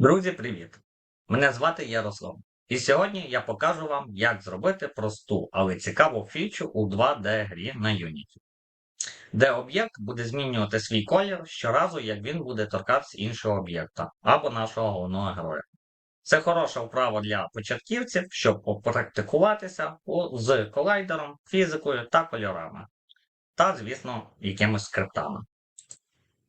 Друзі, привіт! Мене звати Ярослав. І сьогодні я покажу вам, як зробити просту, але цікаву фічу у 2D грі на Unity, де об'єкт буде змінювати свій колір щоразу, як він буде торкатися іншого об'єкта або нашого головного героя. Це хороша вправа для початківців, щоб попрактикуватися з колайдером, фізикою та кольорами. Та, звісно, якимись скриптами.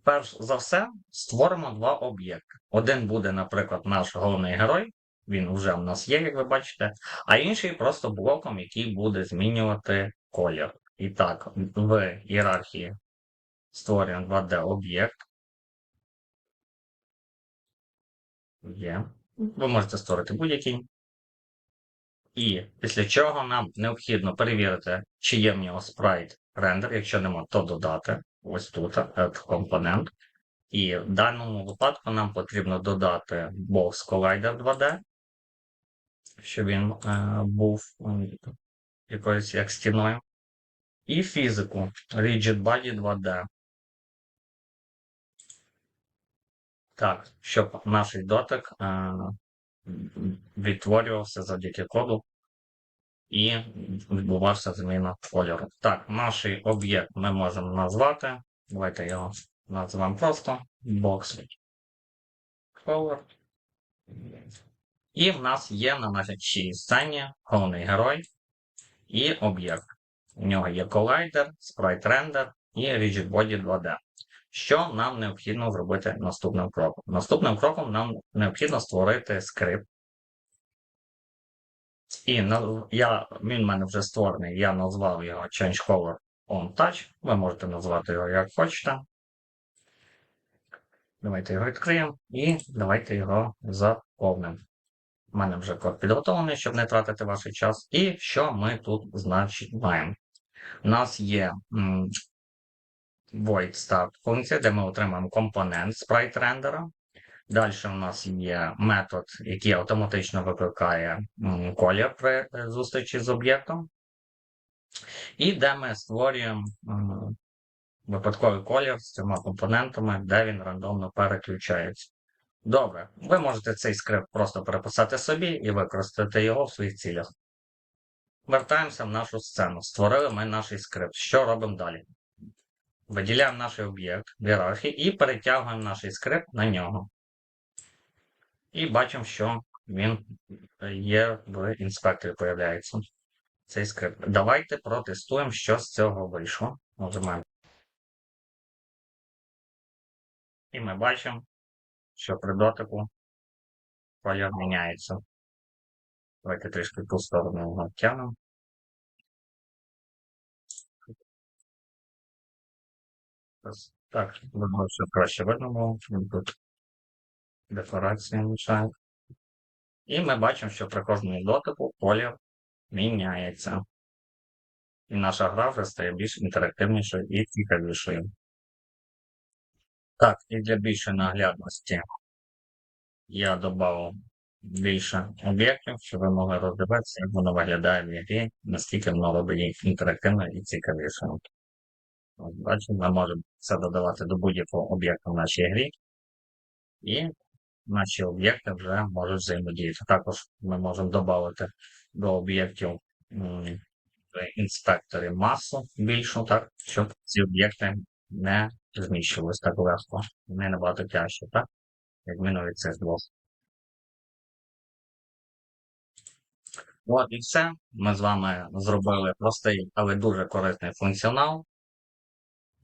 Перш за все, створимо два об'єкти. Один буде, наприклад, наш головний герой, він вже в нас є, як ви бачите, а інший просто блоком, який буде змінювати колір. І так, в ієрархії створюємо 2D об'єкт. Є. Ви можете створити будь-який. І після чого нам необхідно перевірити, чи є в нього спрайт рендер. Якщо нема, то додати. Ось тут add компонент. І в даному випадку нам потрібно додати Box Collider 2D, щоб він е, був якоюсь як стіною. І фізику Rigid Body 2D. Так, щоб наш дотик е, відтворювався завдяки коду і відбувався зміна кольору. Так, наш об'єкт ми можемо назвати. Давайте його назвемо просто Box Color. І в нас є на нашій сцені головний герой і об'єкт. У нього є колайдер, спрайт рендер і Rigid Body 2D. Що нам необхідно зробити наступним кроком? Наступним кроком нам необхідно створити скрипт. І я, він в мене вже створений, я назвав його Change Color on Touch. Ви можете назвати його як хочете. Давайте його відкриємо і давайте його заповнимо. У мене вже код підготовлений, щоб не тратити ваш час. І що ми тут значить маємо? У нас є void start функція, де ми отримаємо компонент sprite рендера. Далі у нас є метод, який автоматично викликає колір при е, зустрічі з об'єктом. І де ми створюємо випадковий колір з цими компонентами, де він рандомно переключається. Добре, ви можете цей скрипт просто переписати собі і використати його в своїх цілях. Вертаємося в нашу сцену. Створили ми наш скрипт. Що робимо далі? Виділяємо наш об'єкт в ієрархії і перетягуємо наш скрипт на нього. І бачимо, що він є в інспекторі, появляється цей скрипт. Давайте протестуємо, що з цього вийшло. Нажимаємо. І ми бачимо, що при дотику колір міняється. Давайте трішки ту сторону його тягнемо. Так, думаю, що краще видно було. Декларація мішає. І ми бачимо, що при кожному дотику колір міняється. І наша гра вже стає більш інтерактивнішою і цікавішою. Так, і для більшої наглядності я додав більше об'єктів, щоб ви могли роздивитися, як воно виглядає в грі, наскільки воно робить інтерактивно і цікавішою. От, бачимо, ми можемо це додавати до будь-якого об'єкта в нашій грі, і наші об'єкти вже можуть взаємодіяти. Також ми можемо додати до об'єктів м, в інспекторі масу більшу, так, щоб ці об'єкти не зміщувалися так легко. Вони набагато тяжче, так? Як минулі цих двох. От і все. Ми з вами зробили простий, але дуже корисний функціонал,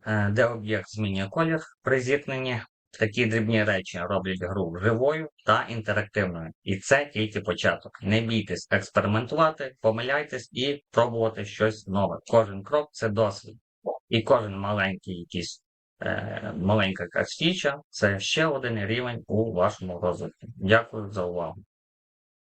е, де об'єкт змінює колір при зіткненні. Такі дрібні речі роблять гру живою та інтерактивною. І це тільки початок. Не бійтесь експериментувати, помиляйтесь і пробувати щось нове. Кожен крок це досвід. І кожен маленький якийсь е, маленька фіча це ще один рівень у вашому розвитку. Дякую за увагу.